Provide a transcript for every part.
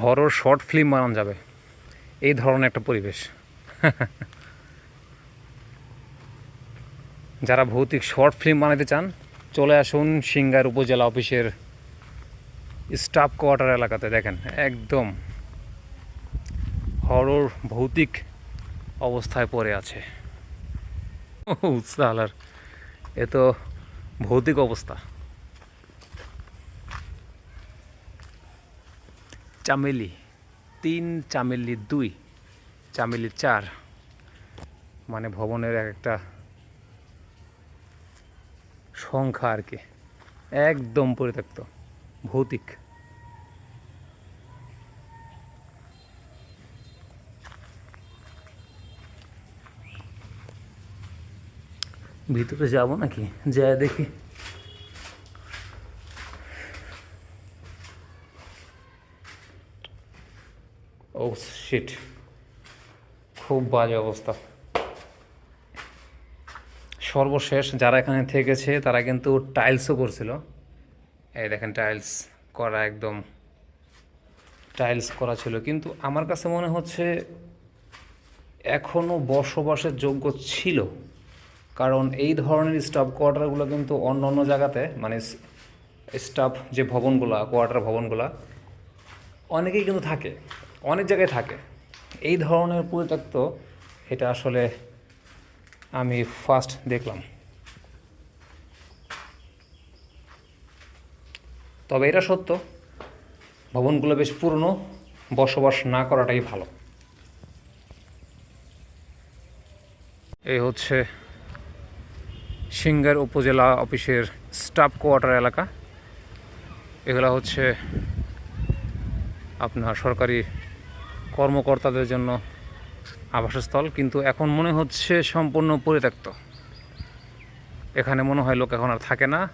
Horror short film বানানো যাবে। এই ধরনের একটা পরিবেশ। যারা ভৌতিক শর্ট ফিল্ম বানাতে চান, চলে আসুন সিঙ্গার উপজেলা অফিসের স্টাফ কোয়ার্টার এলাকাতে। দেখেন, একদম হরর ভৌতিক অবস্থায় পড়ে আছে। সালার, এ তো ভৌতিক অবস্থা। চামেলি, তিন চামেলি দুই, চামেলি চার মানে ভবনের এক একটা সংখ্যা আর কি, একদম পরিত্যক্ত, ভৌতিক। ভিতরে যাব নাকি? যায় দেখি। ও শিট খুব বাজে অবস্থা। সর্বশেষ যারা এখানে থেকেছে, তারা কিন্তু টাইলসও করছিল। এই দেখেন টাইলস করা একদম টাইলস করা ছিল। কিন্তু আমার কাছে মনে হচ্ছে এখনও বসবাসের যোগ্য ছিল। কারণ এই ধরনের স্টাফ কোয়ার্টারগুলো কিন্তু অন্য অন্য জায়গাতে মানে স্টাফ যে ভবনগুলো, কোয়ার্টার ভবনগুলা, অনেকেই কিন্তু থাকে। অনেক জায়গায় থাকে। এই ধরনের পরিত্যক্ত এটা আসলে আমি ফার্স্ট দেখলাম। তবে এটা সত্য, ভবনগুলো বেশ পুরনো, বসবাস না করাটাই ভালো। এই হচ্ছে সিঙ্গার উপজেলা অফিসের স্টাফ কোয়ার্টার এলাকা। এগুলো হচ্ছে আপনার সরকারি কর্মকর্তাদের জন্য আবাসস্থল, কিন্তু এখন মনে হচ্ছে সম্পূর্ণ পরিত্যক্ত। এখানে মনে হয় লোক এখন আর থাকে না।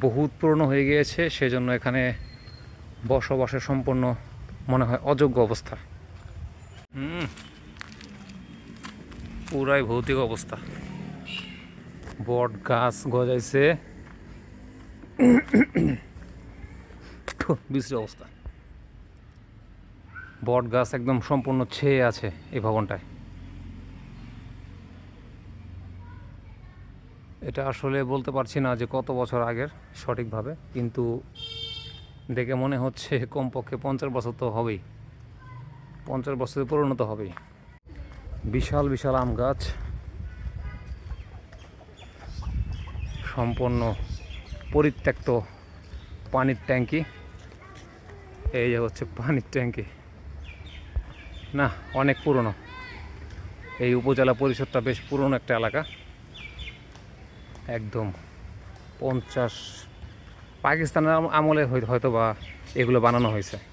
বহুত পুরনো হয়ে গিয়েছে, সেজন্য এখানে বসবাসের সম্পূর্ণ মনে হয় অযোগ্য অবস্থা। হুম, পুরাই ভৌতিক অবস্থা। বট গাছ গজাইছে। বিশ্রী অবস্থা। বট গাছ একদম সম্পূর্ণ ছেয়ে আছে এই ভবনটায়। এটা আসলে বলতে পারছি না যে কত বছর আগের সঠিকভাবে, কিন্তু দেখে মনে হচ্ছে কমপক্ষে পঞ্চাশ বছর তো হবেই। পঞ্চাশ বছরে পরিণত হবেই। বিশাল বিশাল আম গাছ। সম্পূর্ণ পরিত্যক্ত পানির ট্যাঙ্কি। এই যে হচ্ছে পানির ট্যাঙ্কি। না, অনেক পুরনো। এই উপজেলা পরিষদটা বেশ পুরনো একটা এলাকা। একদম পঞ্চাশ, পাকিস্তানের আমলে হয়তো বা এগুলো বানানো হয়েছে।